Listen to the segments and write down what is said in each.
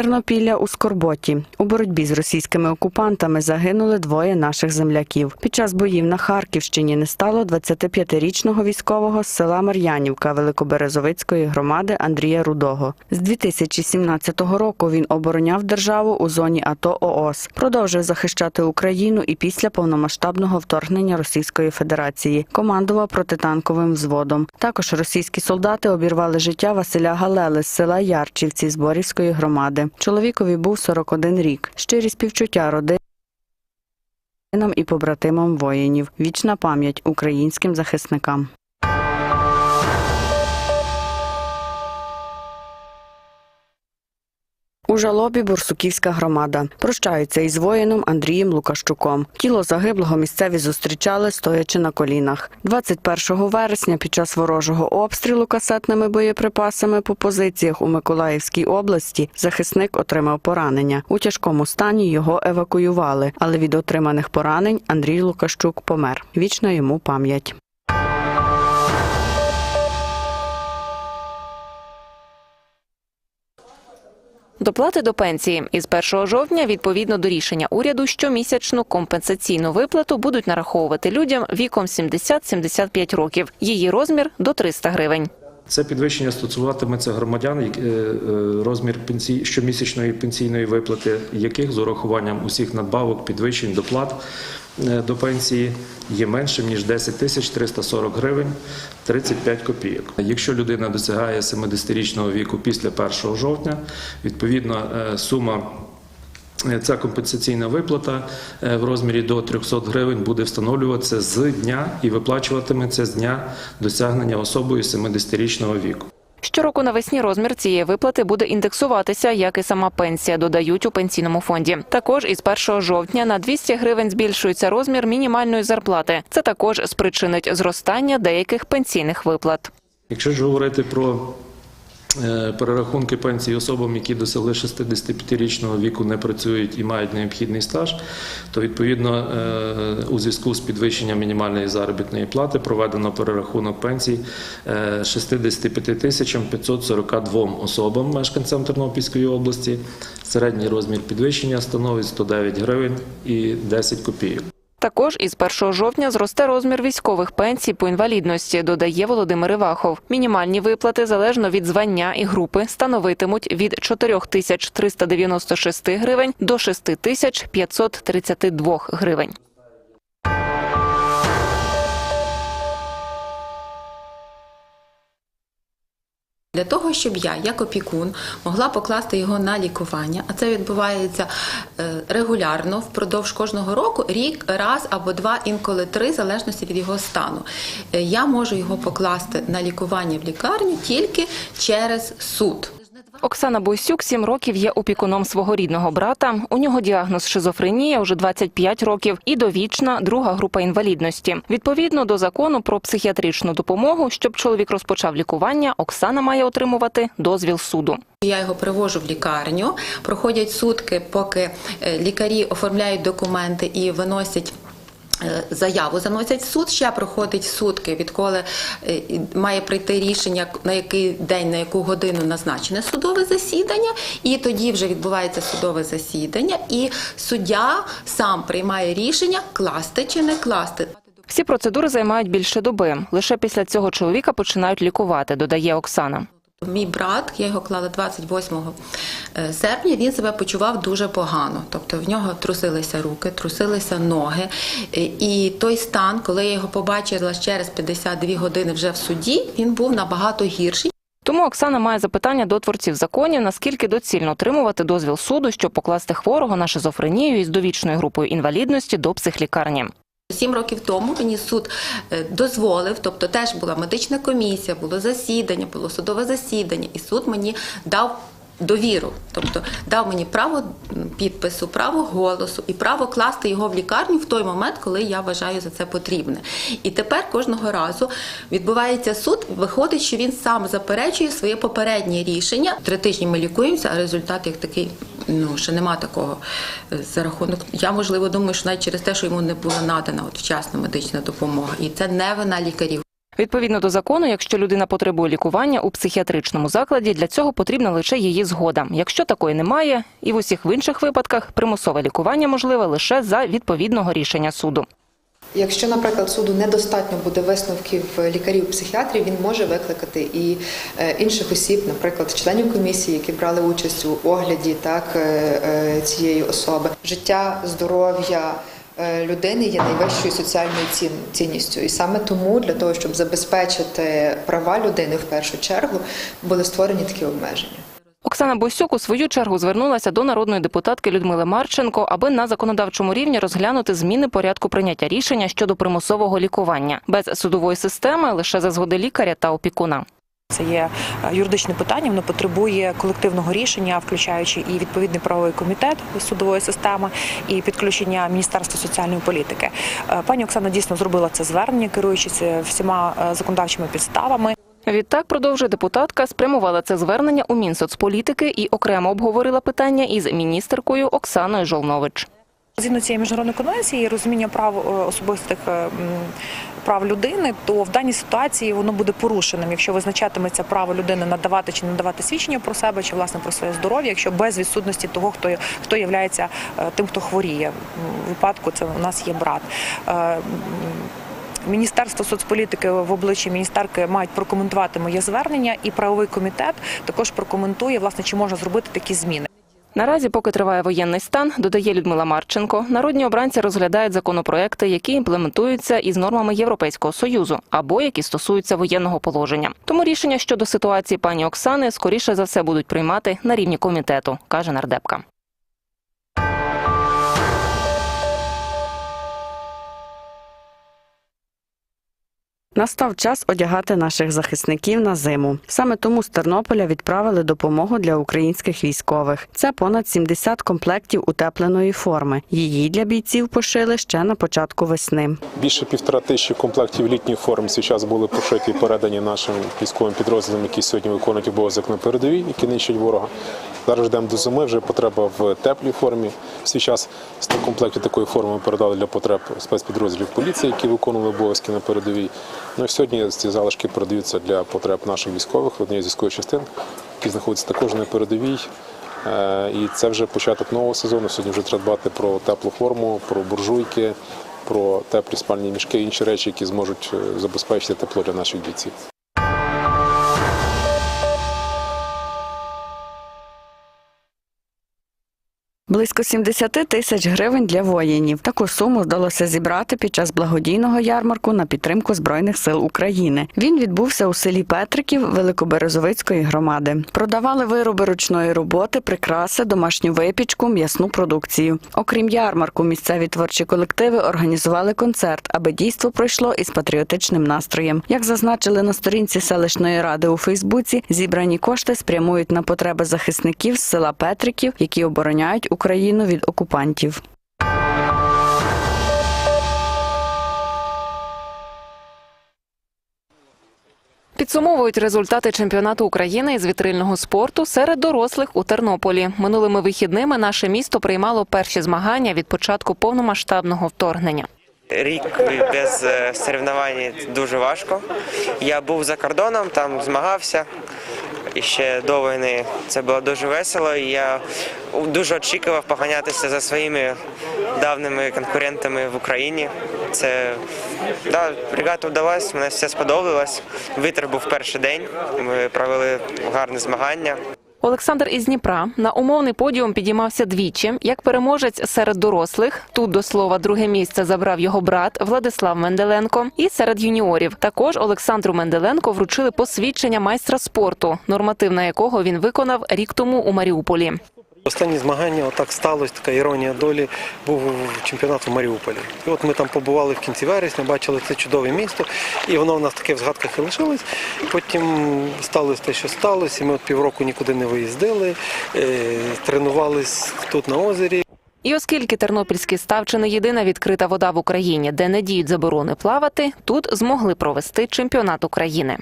Тернопілля у Скорботі. У боротьбі з російськими окупантами загинули двоє наших земляків. Під час боїв на Харківщині не стало 25-річного військового з села Мар'янівка Великоберезовицької громади Андрія Рудого. З 2017 року він обороняв державу у зоні АТО ООС, продовжив захищати Україну і після повномасштабного вторгнення Російської Федерації командував протитанковим взводом. Також російські солдати обірвали життя Василя Галели з села Ярчівці Зборівської громади. Чоловікові був 41 рік. Щирі співчуття родинам і побратимам воїнів. Вічна пам'ять українським захисникам. У жалобі Бурсуківська громада прощаються із воїном Андрієм Лукащуком. Тіло загиблого місцеві зустрічали, стоячи на колінах. 21 вересня під час ворожого обстрілу касетними боєприпасами по позиціях у Миколаївській області захисник отримав поранення. У тяжкому стані його евакуювали, але від отриманих поранень Андрій Лукащук помер. Вічна йому пам'ять. Доплати до пенсії із 1 жовтня, відповідно до рішення уряду, щомісячну компенсаційну виплату будуть нараховувати людям віком 70-75 років. Її розмір до 300 гривень. Це підвищення стосуватиметься громадян, е, е, розмір пенсій, щомісячної пенсійної виплати, яких з урахуванням усіх надбавок, підвищень, доплат е, до пенсії є меншим ніж 10 тисяч 340 гривень 35 копійок. Якщо людина досягає 70-річного віку після 1 жовтня, відповідно сума Ця компенсаційна виплата е, в розмірі до 300 гривень буде встановлюватися з дня і виплачуватиметься з дня досягнення особою 70-річного віку. Щороку навесні розмір цієї виплати буде індексуватися, як і сама пенсія, додають у пенсійному фонді. Також із 1 жовтня на 200 гривень збільшується розмір мінімальної зарплати. Це також спричинить зростання деяких пенсійних виплат. Якщо ж говорити про е, перерахунки пенсії особам, які досягли 65-річного віку, не працюють і мають необхідний стаж, то відповідно е, у зв'язку з підвищенням мінімальної заробітної плати проведено перерахунок пенсій е, 65 тисячам 542 особам мешканцям Тернопільської області. Середній розмір підвищення становить 109 гривень і 10 копійок. Також із 1 жовтня зросте розмір військових пенсій по інвалідності, додає Володимир Івахов. Мінімальні виплати залежно від звання і групи становитимуть від 4396 гривень до 6532 гривень. Для того, щоб я, як опікун, могла покласти його на лікування, а це відбувається е, регулярно впродовж кожного року, рік, раз або два, інколи три, в залежності від його стану. Е, Я можу його покласти на лікування в лікарню тільки через суд. Оксана Бойсюк сім років є опікуном свого рідного брата. У нього діагноз шизофренія вже 25 років і довічна друга група інвалідності. Відповідно до закону про психіатричну допомогу, щоб чоловік розпочав лікування, Оксана має отримувати дозвіл суду. Я його привожу в лікарню, проходять сутки, поки е, лікарі оформляють документи і виносять. Е, Заяву заносять в суд, ще проходить сутки, відколи е, має прийти рішення, на який день, на яку годину назначене судове засідання, і тоді вже відбувається судове засідання, і суддя сам приймає рішення класти чи не класти. Всі процедури займають більше доби. Лише після цього чоловіка починають лікувати, додає Оксана. Мій брат, я його клала 28 е, серпня, він себе почував дуже погано. Тобто в нього трусилися руки, трусилися ноги. Е, І той стан, коли я його побачила через 52 години вже в суді, він був набагато гірший. Тому Оксана має запитання до творців законів, наскільки доцільно отримувати дозвіл суду, щоб покласти хворого на шизофренію із довічною групою інвалідності до психлікарні. Сім років тому мені суд е, дозволив, тобто теж була медична комісія, було засідання, було судове засідання, і суд мені дав довіру, тобто дав мені право підпису, право голосу і право класти його в лікарню в той момент, коли я вважаю за це потрібне. І тепер кожного разу відбувається суд. Виходить, що він сам заперечує своє попереднє рішення. Три тижні ми лікуємося, а результат як такий. Ну, ще нема такого е, за рахунок. Я можливо думаю, що навіть через те, що йому не була надана от вчасна медична допомога, і це не вина лікарів. Відповідно до закону, якщо людина потребує лікування у психіатричному закладі, для цього потрібна лише її згода. Якщо такої немає, і в усіх інших випадках примусове лікування можливе лише за відповідного рішення суду. Якщо, наприклад, суду недостатньо буде висновків лікарів-психіатрів, він може викликати і е, інших осіб, наприклад, членів комісії, які брали участь у огляді так е, е, цієї особи. Життя, здоров'я е, людини є найвищою соціальною цінністю, і саме тому для того, щоб забезпечити права людини в першу чергу, були створені такі обмеження. Оксана Босюк у свою чергу звернулася до народної депутатки Людмили Марченко, аби на законодавчому рівні розглянути зміни порядку прийняття рішення щодо примусового лікування без судової системи лише за згоди лікаря та опікуна. Це є е, юридичне питання, воно потребує колективного рішення, включаючи і відповідний правовий комітет судової системи, і підключення Міністерства соціальної політики. Е, Пані Оксана дійсно зробила це звернення, керуючись е, всіма законодавчими підставами. Відтак, продовжує депутатка, спрямувала це звернення у Мінсоцполітики і окремо обговорила питання із міністеркою Оксаною Жолнович. Згідно цієї міжнародної конвенції, і розуміння прав е, особистих е, прав людини, то в даній ситуації воно буде порушеним, якщо визначатиметься право людини надавати чи не надавати свідчення про себе, чи власне про своє здоров'я, якщо без відсутності того, хто хто є тим, хто хворіє. В випадку це у нас є брат. Міністерство соцполітики в обличчі міністерки мають прокоментувати моє звернення, і правовий комітет також прокоментує власне, чи можна зробити такі зміни. Наразі, поки триває воєнний стан, додає Людмила Марченко, народні обранці розглядають законопроекти, які імплементуються із нормами Європейського союзу або які стосуються воєнного положення. Тому рішення щодо ситуації пані Оксани скоріше за все будуть приймати на рівні комітету, каже нардепка. Настав час одягати наших захисників на зиму. Саме тому з Тернополя відправили допомогу для українських військових. Це понад 70 комплектів утепленої форми. Її для бійців пошили ще на початку весни. Більше півтора тисячі комплектів літніх форм час були пошиті і передані нашим військовим підрозділам, які сьогодні виконують обов'язок на передовій, які нищать ворога. Зараз йдемо до зими, вже потреба в теплій формі. Свій час 100 комплектів такої форми ми передали для потреб спецпідрозділів поліції, які виконували обов'язки на передовій. Ну і сьогодні ці залишки передаються для потреб наших військових, однієї з військових частин, які знаходяться також на передовій. Е, І це вже початок нового сезону. Сьогодні вже треба дбати про теплу форму, про буржуйки, про теплі спальні мішки, інші речі, які зможуть е, забезпечити тепло для наших бійців. Близько 70 тисяч гривень для воїнів. Таку суму вдалося зібрати під час благодійного ярмарку на підтримку збройних сил України. Він відбувся у селі Петриків Великоберезовицької громади. Продавали вироби ручної роботи, прикраси, домашню випічку, м'ясну продукцію. Окрім ярмарку, місцеві творчі колективи організували концерт, аби дійство пройшло із патріотичним настроєм. Як зазначили на сторінці селищної ради у Фейсбуці, зібрані кошти спрямують на потреби захисників з села Петриків, які обороняють Україну від окупантів. Підсумовують результати чемпіонату України із вітрильного спорту серед дорослих у Тернополі. Минулими вихідними наше місто приймало перші змагання від початку повномасштабного вторгнення. Рік без е, соревнувань дуже важко. Я був за кордоном, там змагався. І ще до війни це було дуже весело. І я дуже очікував поганятися за своїми давними конкурентами в Україні. Це да, регата вдалась, мені все сподобалось. Вітер був перший день. Ми провели гарне змагання. Олександр із Дніпра на умовний подіум підіймався двічі. Як переможець серед дорослих, тут до слова друге місце забрав його брат Владислав Менделенко. І серед юніорів також Олександру Менделенко вручили посвідчення майстра спорту, норматив на якого він виконав рік тому у Маріуполі. Останні змагання отак сталося, така іронія долі, був чемпіонат в Маріуполі. І от ми там побували в кінці вересня, бачили це чудове місто, і воно в нас таке в згадках і лишилось. Потім сталося те, що сталося, і ми от півроку нікуди не виїздили, е, тренувались тут на озері. І оскільки Тернопільський став чи не єдина відкрита вода в Україні, де не діють заборони плавати, тут змогли провести чемпіонат України.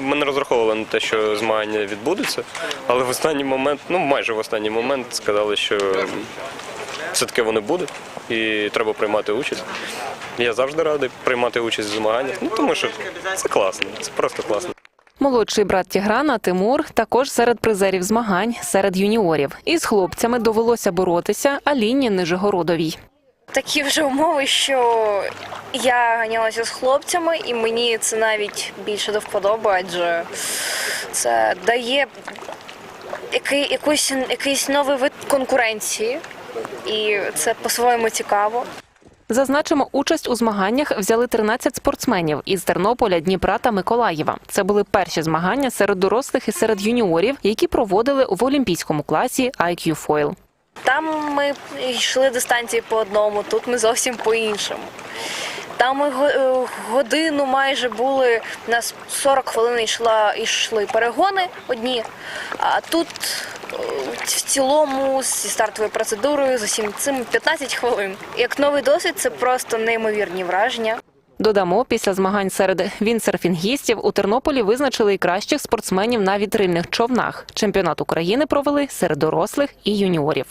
Ми не розраховували на те, що змагання відбудуться, але в останній момент, ну майже в останній момент, сказали, що все-таки вони будуть і треба приймати участь. Я завжди радий приймати участь в змаганнях, ну тому що це класно, це просто класно. Молодший брат Тіграна Тимур також серед призерів змагань серед юніорів. Із хлопцями довелося боротися Аліні Нижегородовій. Такі вже умови, що я ганялася з хлопцями, і мені це навіть більше до вподоби, адже це дає який, якийсь, якийсь новий вид конкуренції, і це по-своєму цікаво. Зазначимо, участь у змаганнях взяли 13 спортсменів із Тернополя, Дніпра та Миколаєва. Це були перші змагання серед дорослих і серед юніорів, які проводили в олімпійському класі IQ Foil. Там ми йшли дистанції по одному, тут ми зовсім по іншому. Там ми е, годину майже були, у нас 40 хвилин йшла, йшли перегони одні, а тут е, в цілому зі стартовою процедурою з усім цим 15 хвилин. Як новий досвід, це просто неймовірні враження. Додамо, після змагань серед віндсерфінгістів у Тернополі визначили і кращих спортсменів на вітрильних човнах. Чемпіонат України провели серед дорослих і юніорів.